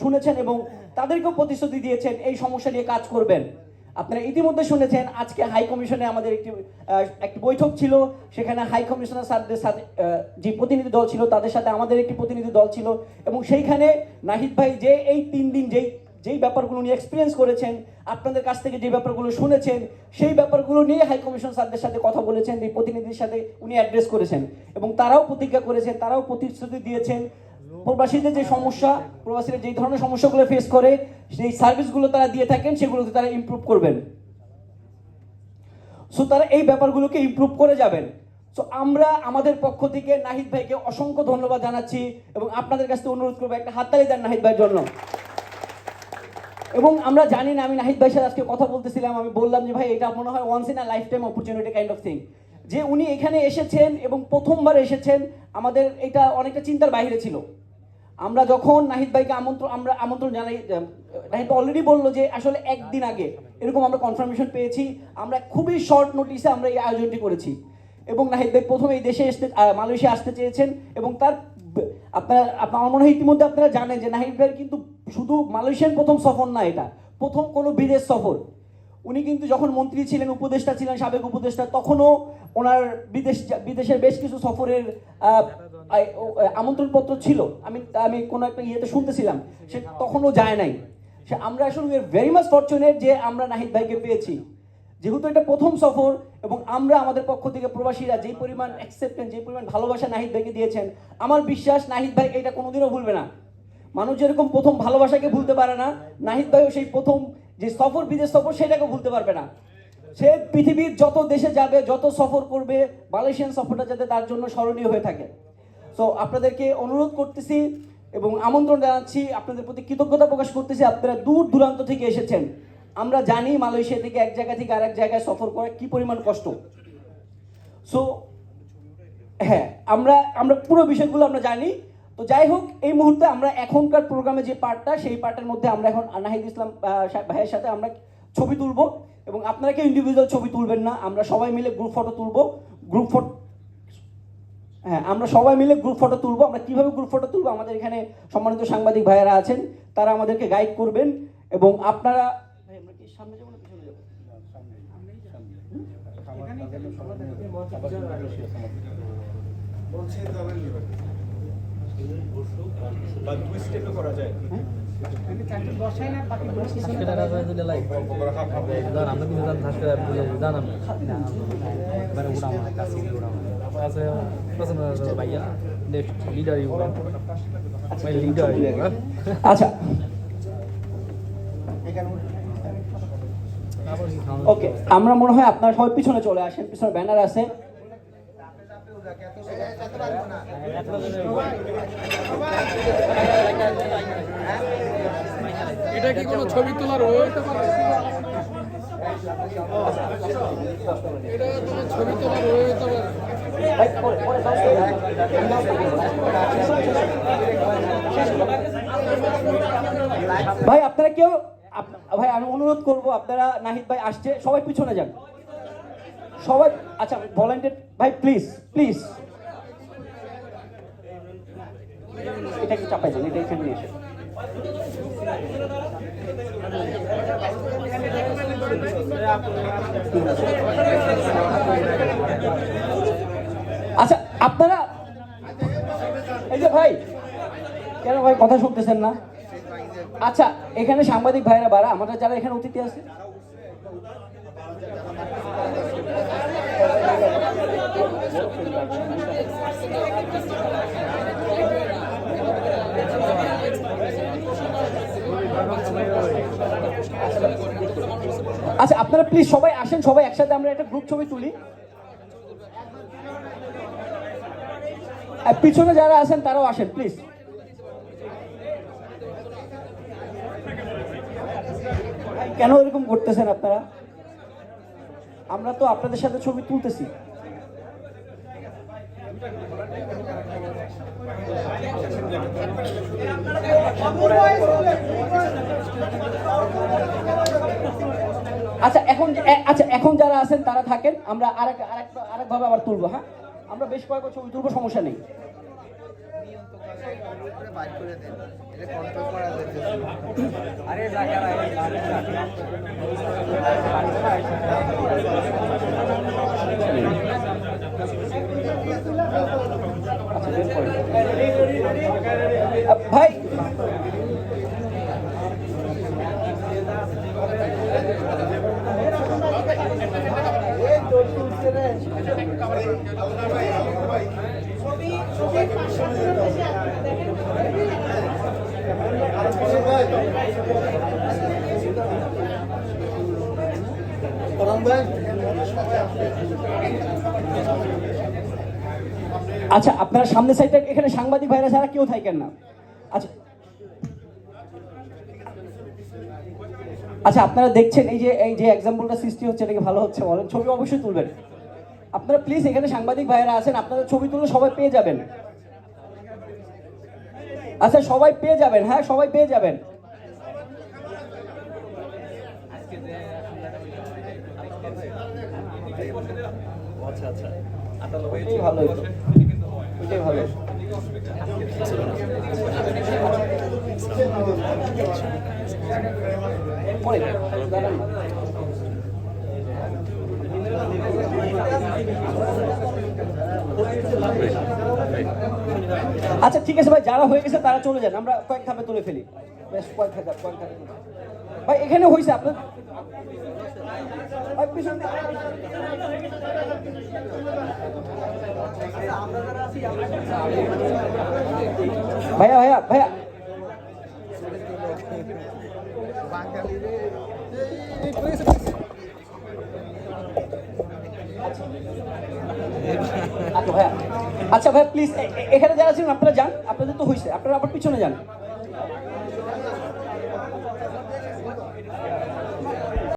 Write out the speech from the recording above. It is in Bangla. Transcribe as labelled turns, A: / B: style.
A: শুনেছেন এবং তাদেরকেও প্রতিশ্রুতি দিয়েছেন, এই সমস্যা নিয়ে কাজ করবেন। আপনারা ইতিমধ্যে শুনেছেন, আজকে হাই কমিশনে আমাদের একটি একটি বৈঠক ছিল। সেখানে হাই কমিশনার স্যারদের সাথে যে প্রতিনিধি দল ছিল, তাদের সাথে আমাদের একটি প্রতিনিধি দল ছিল এবং সেইখানে নাহিদ ভাই যে এই তিন দিন যেই যেই ব্যাপারগুলো নিয়ে এক্সপিরিয়েন্স করেছেন, আপনাদের কাছ থেকে যে ব্যাপারগুলো শুনেছেন, সেই ব্যাপারগুলো নিয়ে হাই কমিশন স্যারদের সাথে কথা বলেছেন এই প্রতিনিধির সাথে উনি অ্যাড্রেস করেছেন এবং তারাও প্রতিজ্ঞা করেছেন, তারাও প্রতিশ্রুতি দিয়েছেন। প্রবাসীদের যে সমস্যা, প্রবাসীরা যেই ধরনের সমস্যাগুলো ফেস করে সেই সার্ভিসগুলো তারা দিয়ে থাকেন, সেগুলোকে তারা ইমপ্রুভ করবেন। সো তারা এই ব্যাপারগুলোকে ইমপ্রুভ করে যাবেন। সো আমরা আমাদের পক্ষ থেকে নাহিদ ভাইকে অসংখ্য ধন্যবাদ জানাচ্ছি এবং আপনাদের কাছে অনুরোধ করব একটা হাততালি দেন নাহিদ ভাইয়ের জন্য। এবং আমরা জানি না, আমি নাহিদ ভাইয়ের সাথে আজকে কথা বলতেছিলাম, আমি বললাম যে, ভাই, এটা মনে হয় once in a life time opportunity kind of thing যে উনি এখানে এসেছেন এবং প্রথমবার এসেছেন, আমাদের এটা অনেকটা চিন্তার বাইরে ছিল। আমরা যখন নাহিদ ভাইকে আমন্ত্রণ আমরা আমন্ত্রণ জানাই নাহিদ অলরেডি বলল যে আসলে একদিন আগে এরকম আমরা কনফার্মেশন পেয়েছি। আমরা খুবই শর্ট নোটিসে আমরা এই আয়োজনটি করেছি। এবং নাহিদ ভাই প্রথমে এই দেশে আসতে মালয়েশিয়া আসতে চেয়েছেন এবং তার আপনারা আমার মনে হয় ইতিমধ্যে আপনারা জানেন যে নাহিদ ভাইয়ের কিন্তু শুধু মালয়েশিয়ান প্রথম সফর না এটা। প্রথম কোনো বিদেশ সফর। উনি কিন্তু যখন মন্ত্রী ছিলেন, উপদেষ্টা ছিলেন, সাবেক উপদেষ্টা, তখনও ওনার বিদেশ যা- বিদেশের বেশ কিছু সফরের আমন্ত্রণপত্র ছিল। আমি আমি কোনো একটা ইয়েতে শুনতেছিলাম। সে তখনও যায় নাই। সে, আমরা আসলে we are very much fortunate যে আমরা নাহিদ ভাইকে পেয়েছি। যেহেতু এটা প্রথম সফর এবং আমরা আমাদের পক্ষ থেকে প্রবাসীরা যেই পরিমাণ অ্যাকসেপ্টেন্স যে পরিমাণ ভালোবাসা নাহিদ ভাইকে দিয়েছেন, আমার বিশ্বাস নাহিদ ভাই এটা কোনোদিনও ভুলবে না। মানুষ যেরকম প্রথম ভালোবাসাকে ভুলতে পারে না, নাহিদ ভাইও সেই প্রথম যে সফর, বিদেশ সফর, সেটাকে ভুলতে পারবে না। সে পৃথিবীর যত দেশে যাবে, যত সফর করবে, মালয়েশিয়ান সফরটা যাতে তার জন্য স্মরণীয় হয়ে থাকে। সো আপনাদেরকে অনুরোধ করতেছি এবং আমন্ত্রণ জানাচ্ছি, আপনাদের প্রতি কৃতজ্ঞতা প্রকাশ করতেছি, আপনারা দূর দূরান্ত থেকে এসেছেন। আমরা জানি মালয়েশিয়া থেকে এক জায়গা থেকে আরেক জায়গায় সফর করা কি পরিমাণ কষ্ট। সো হ্যাঁ আমরা আমরা পুরো বিষয়গুলো আমরা জানি তো যাই হোক এই মুহূর্তে আমরা এখনকার প্রোগ্রামে যে পার্টটা সেই পার্টের মধ্যে আমরা এখন নাহিদ ইসলাম ভাইয়ের সাথে আমরা ছবি তুলব এবং আপনারা কেউ ইন্ডিভিজুয়াল ছবি তুলবেন না আমরা সবাই মিলে গ্রুপ ফটো তুলব গ্রুপ ফটো হ্যাঁ আমরা সবাই মিলে গ্রুপ ফটো তুলবো আমরা কীভাবে গ্রুপ ফটো তুলবো আমাদের এখানে সম্মানিত সাংবাদিক ভাইয়েরা আছেন তারা আমাদেরকে গাইড করবেন এবং আপনারা সামনে যাব না পিছনে যাব আচ্ছা। ওকে আমরা মনে হয় আপনারা সবাই পিছনে চলে আসেন পিছনে ব্যানার আছে।
B: এটা কি কোনো ছবি তোলার পারে এটা ছবি তোলার পারে।
A: ভাই, আপনারা কেউ ভাই, আমি অনুরোধ করব, আপনারা নাহিদ ভাই আসছে, সবাই পিছনে যান সবাই আচ্ছা ভলেন্টিয়ার ভাই প্লিজ প্লিজ এটা কি চাপাই দেন, এটা এখানে এসে আচ্ছা আপনারা, এই যে ভাই, কেন ভাই, কথা শুনতেছেন না? আচ্ছা এখানে সাংবাদিক ভাইরা বাড়া, আমাদের যারা এখানে অতিথি আছে আচ্ছা আপনারা প্লিজ সবাই আসেন, সবাই একসাথে আমরা একটা গ্রুপ ছবি তুলি। পিছনে যারা আছেন, তারাও আসেন প্লিজ কেন এরকম করতেছেন আপনারা? আমরা তো আপনাদের সাথে ছবি তুলতেছি। আচ্ছা এখন আচ্ছা এখন যারা আছেন তারা থাকেন। আমরা আরেক আরেক আরেকভাবে আবার তুলবো হ্যাঁ? আমরা বেশ কয়েকবার ছবি তুলবো সমস্যা নেই। আচ্ছা, ভাই। আচ্ছা আপনারা সামনে সাইডে এখানে সাংবাদিক ভাইরা ছাড়া কেউ থাকেন না। আচ্ছা। আচ্ছা আপনারা দেখছেন এই যে এই যে এক্সাম্পলটা সৃষ্টি হচ্ছে এটাকে ভালো হচ্ছে বলেন? ছবি অবশ্যই তুলবেন। আপনারা প্লিজ এখানে সাংবাদিক ভাইরা আছেন আপনারা ছবি তুলে সবাই পেয়ে যাবেন। আচ্ছা সবাই পেয়ে যাবেন হ্যাঁ সবাই পেয়ে যাবেন।
C: আচ্ছা আচ্ছা।
A: ভালো ভালো। আচ্ছা ঠিক আছে ভাই, যারা হয়ে গেছে তারা চলে যান। আমরা কয়েক ধাপে তুলে ফেলি। বেশ, কয়েক ধাপে কয়েক ধাপে ভাই, এখানে হয়েছে আপনার? ভাই, পিছন দিকে। ভাইয়া ভাইয়া ভাইয়া আচ্ছা ভাইয়া আচ্ছা ভাইয়া প্লিজ এখানে যারা ছিলেন আপনারা যান। আপনাদের তো হয়েছে আপনারা আবার পিছনে যান।